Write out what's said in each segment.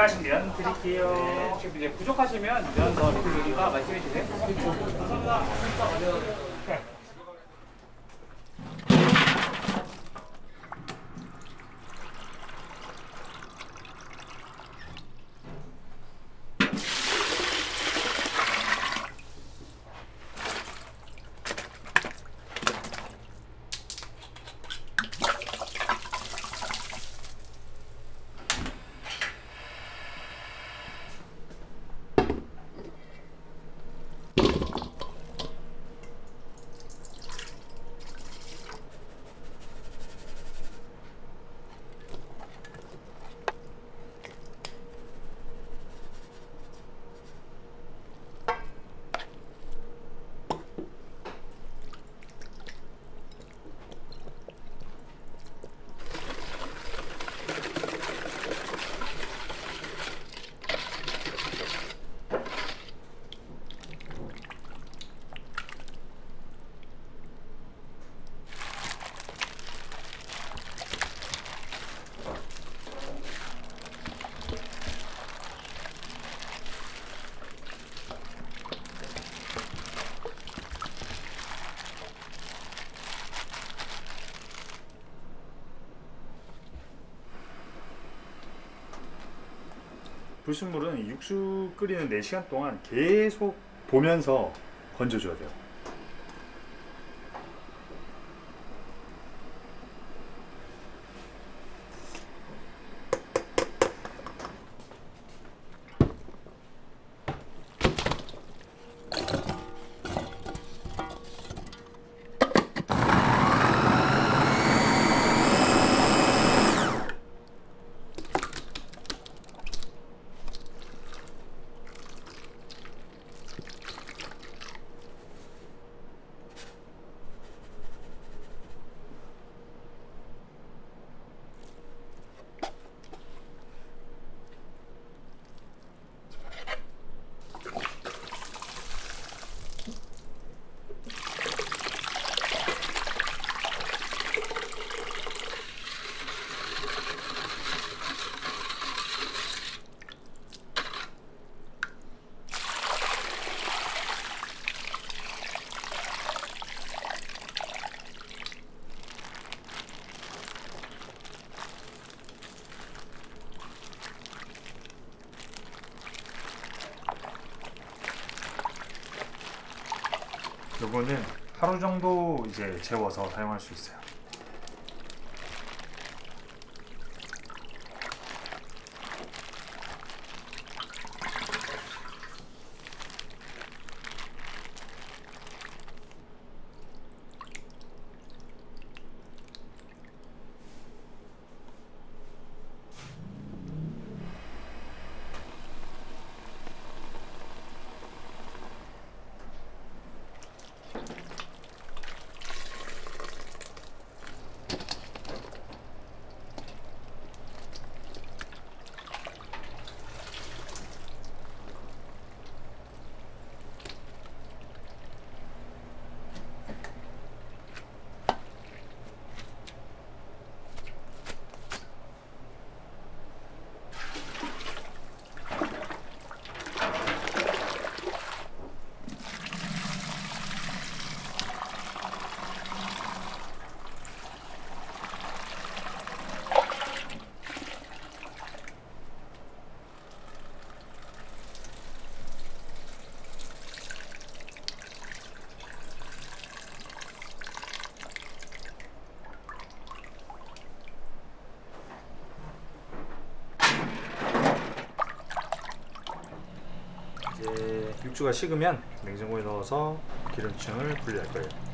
필요하신 면 드릴게요. 네, 지금 이제 부족하시면 면더 드리니까 말씀해 주세요. 불순물은 육수 끓이는 4시간 동안 계속 보면서 건져줘야 돼요. 요거는 하루 정도 이제 재워서 사용할 수 있어요. 육수가 식으면 냉장고에 넣어서 기름층을 분리할 거예요.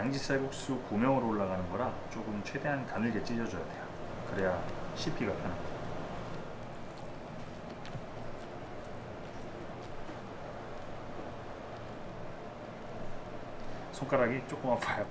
양지 쌀국수 구명으로 올라가는 거라 조금 최대한 가늘게 찢어줘야 돼요. 그래야 씹기가 편합니다. 손가락이 조금 아파요.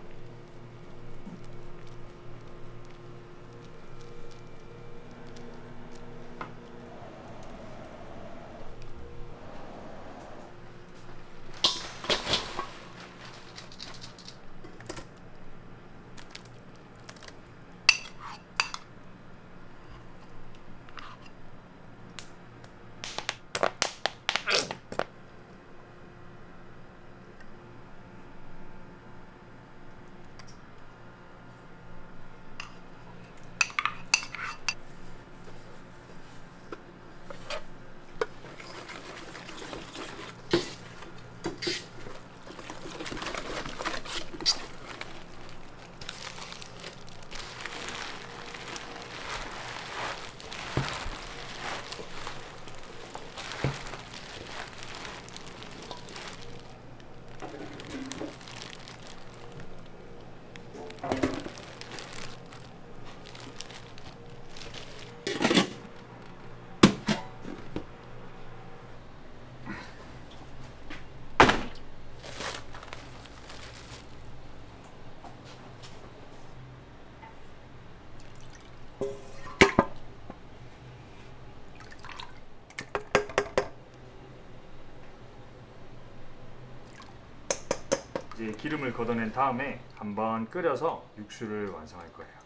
이제 기름을 걷어낸 다음에 한번 끓여서 육수를 완성할 거예요.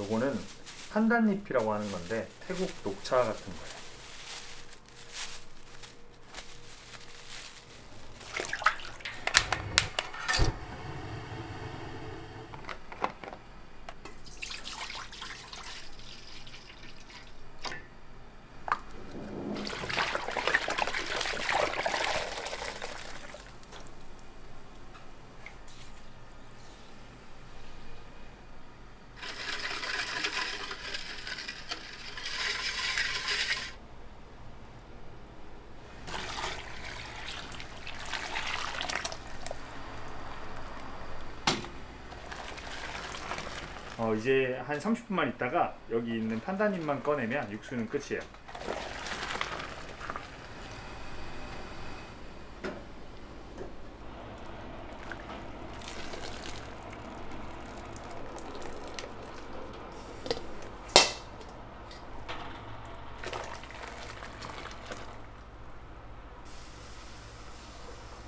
요거는 판단잎이라고 하는 건데 태국 녹차 같은 거예요. 어, 이제 한 30분만 있다가 여기 있는 판단잎만 꺼내면 육수는 끝이에요.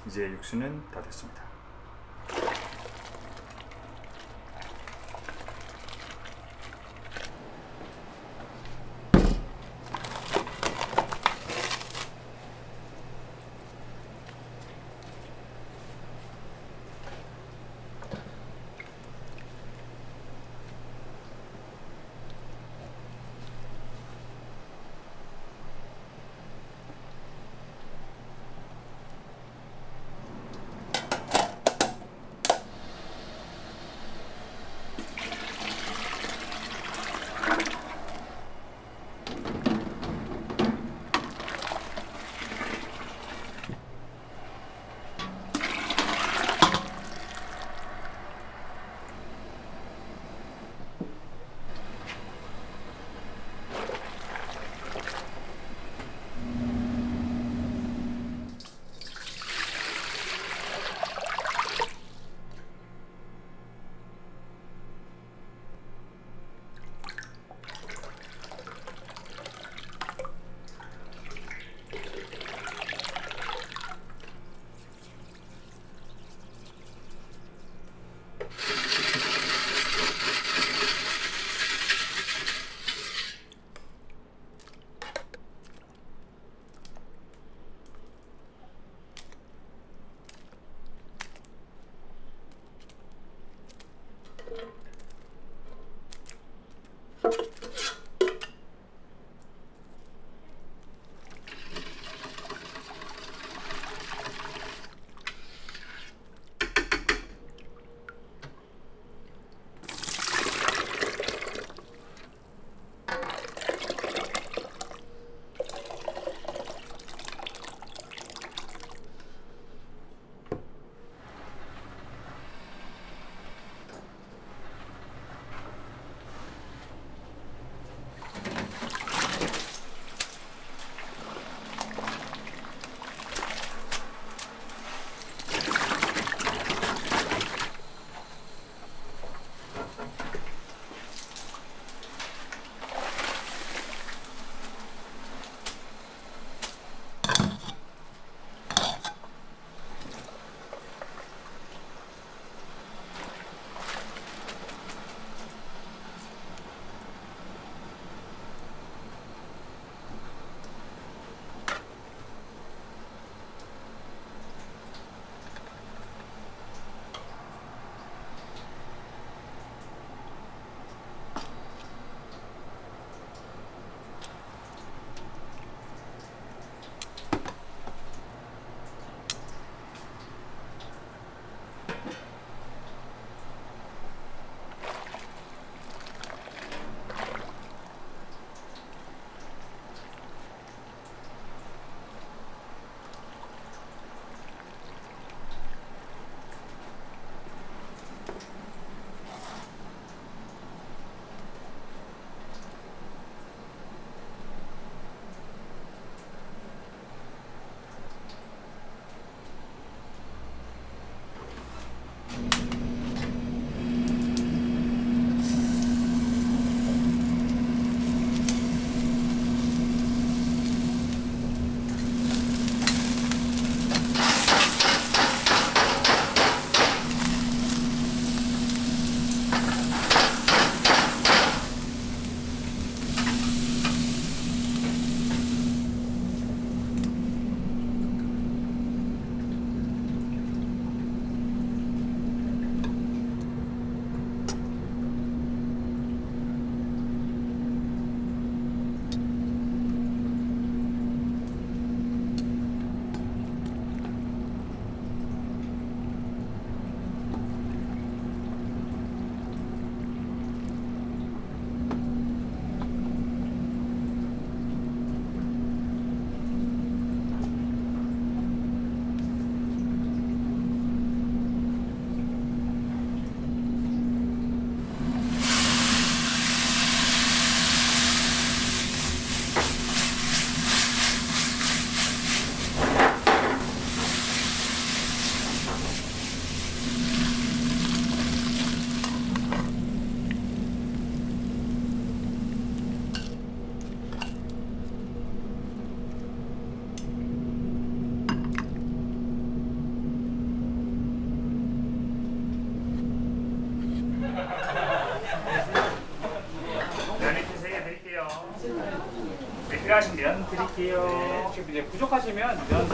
이제 육수는 다 됐습니다. 看你的。